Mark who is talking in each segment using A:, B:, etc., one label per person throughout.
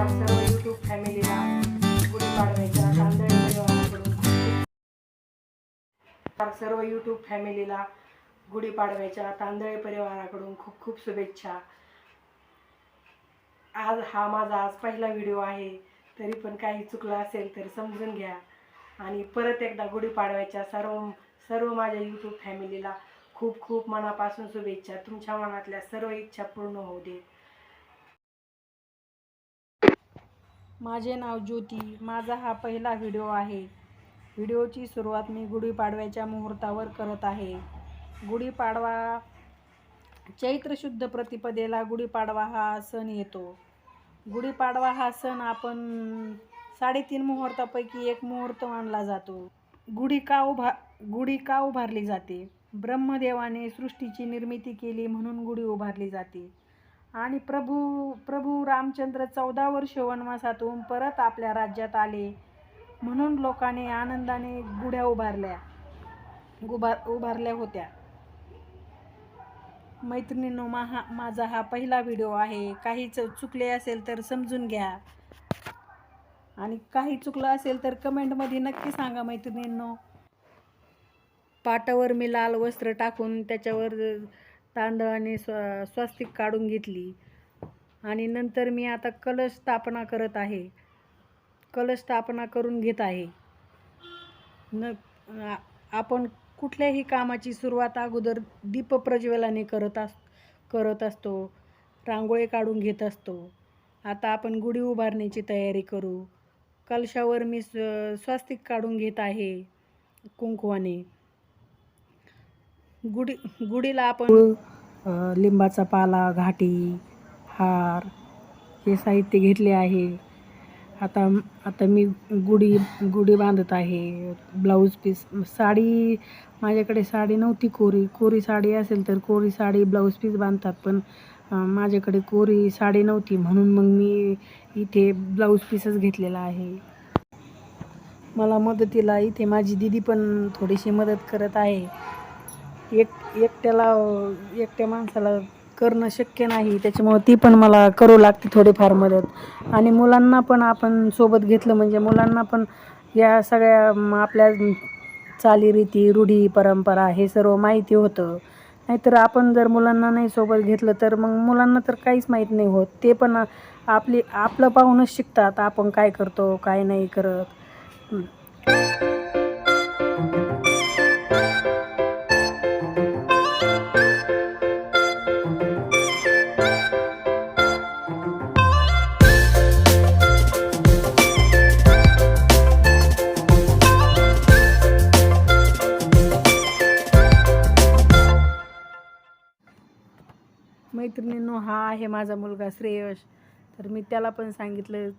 A: आपल्या सर्व यूट्यूब फॅमिलीला गुढीपाडव्याच्या तांदळी सर्व यूट्यूब फॅमिलीला गुढीपाडव्याच्या तांदळी परिवाराकडून खूप खूप शुभेच्छा. आज हा माझा आज पहिला व्हिडिओ आहे. तरी पण काही चुकलं असेल तर समजून घ्या. आणि परत एकदा गुढीपाडव्याच्या सर्व सर्व माझ्या यूट्यूब फॅमिलीला खूप खूप मनापासून शुभेच्छा. तुमच्या मनातल्या सर्व इच्छा पूर्ण होऊ दे. माझे नाव ज्योती. माझा हा पहिला व्हिडिओ आहे. व्हिडिओची सुरुवात मी गुढीपाडव्याच्या मुहूर्तावर करत आहे. गुढीपाडवा चैत्र शुद्ध प्रतिपदेला गुढीपाडवा हा सण येतो. गुढीपाडवा हा सण आपण साडेतीन मुहूर्तापैकी एक मुहूर्त मानला जातो. गुढी का उभा गुढी का उभारली जाते? ब्रह्मदेवाने सृष्टीची निर्मिती केली म्हणून गुढी उभारली जाते. आणि प्रभू प्रभू रामचंद्र चौदा वर्ष वनवासातून परत आपल्या राज्यात आले. म्हणून लोकांनी आनंदाने गुढ्या उभारल्या. उभार उभारल्या होत्या. मैत्रिणींनो माहा माझा हा पहिला व्हिडिओ आहे. काही च चुकले असेल तर समजून घ्या. आणि काही चुकलं असेल तर कमेंटमध्ये नक्की सांगा मैत्रिणींनो. पाटावर मी लाल वस्त्र टाकून त्याच्यावर तांदळाने स्व स्वस्तिक काढून घेतली. आणि नंतर मी आता कलश स्थापना करत आहे. कलश स्थापना करून घेत आहे. न आपण कुठल्याही कामाची सुरुवात अगोदर दीपप्रज्वलाने करत अस करत असतो. रांगोळे काढून घेत असतो. आता आपण गुढी उभारण्याची तयारी करू. कलशावर मी स्व- स्वस्तिक काढून घेत आहे. कुंकवाने. गुढी गुढीला आपण लिंबाचा पाला घाटी हार हे साहित्य घेतले आहे. आता आता मी गुढी गुढी बांधत आहे. ब्लाऊज पीस साडी माझ्याकडे साडी नव्हती कोरी. कोरी साडी असेल तर कोरी साडी ब्लाऊज पीस बांधतात. पण माझ्याकडे कोरी साडी नव्हती. म्हणून मग मी इथे ब्लाऊज पीसच घेतलेला आहे. मला मदतीला इथे माझी दिदी पण थोडीशी मदत करत आहे. एक एकट्याला एकट्या माणसाला करणं शक्य नाही. त्याच्यामुळं ती पण मला करू लागते थोडीफार मदत. आणि मुलांना पण आपण सोबत घेतलं म्हणजे मुलांना पण या सगळ्या आपल्या चालीरीती रूढी परंपरा हे सर्व माहिती होतं. नाहीतर आपण जर मुलांना नाही सोबत घेतलं तर मग मुलांना तर काहीच माहीत नाही होत. ते पण आपली आपलं पाहूनच शिकतात आपण काय करतो काय नाही करत. मैत्रिणींनो हा आहे माझा मुलगा श्रेयश. तर मी त्याला पण सांगितलं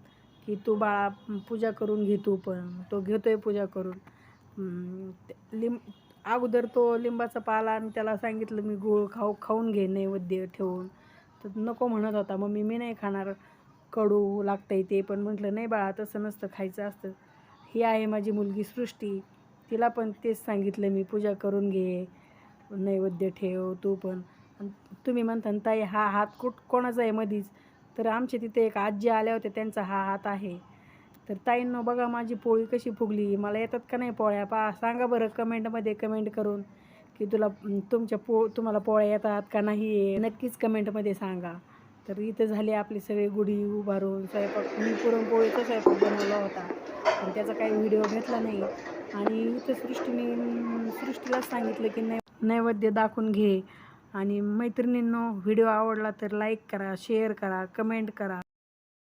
A: की तू बाळा पूजा करून घे तू पण. तो घेतो आहे पूजा करून. ते- लिंब अगोदर तो लिंबाचा पाला आणि त्याला सांगितलं मी गूळ खाऊ खाऊन घे नैवेद्य ठेवून. तर नको म्हणत होता. मग मी नाही खाणार कडू लागतंय ते. पण म्हटलं नाही बाळा तसं नसतं खायचं असतं. ही आहे माझी मुलगी सृष्टी. तिला पण तेच सांगितलं मी पूजा करून घे नैवेद्य ठेव तू पण. तुम्ही म्हणता ना, ताई हा हात कुठ कोणाचा आहे मधीच? तर आमच्या तिथे एक आजी आल्या होत्या त्यांचा हा हात आहे. तर ताईंनो बघा माझी पोळी कशी फुगली. मला येतात का नाही पोळ्या? पा सांगा बरं कमेंटमध्ये कमेंट करून की तुला तुमच्या पो तुम्हाला पोळ्या येतात का नाही नक्कीच कमेंटमध्ये सांगा. तर इथं झाली आपली सगळी गुढी उभारून स्वयंपाक मी पुरणपोळीचा स्वयंपाक बनवला होता. पण त्याचा काही व्हिडिओ घेतला नाही. आणि इथं सृष्टीने सृष्टीलाच सांगितलं की नै नैवेद्य दाखवून घे. आणि मैत्रिणींनो व्हिडिओ आवडला तर लाईक करा शेअर करा कमेंट करा.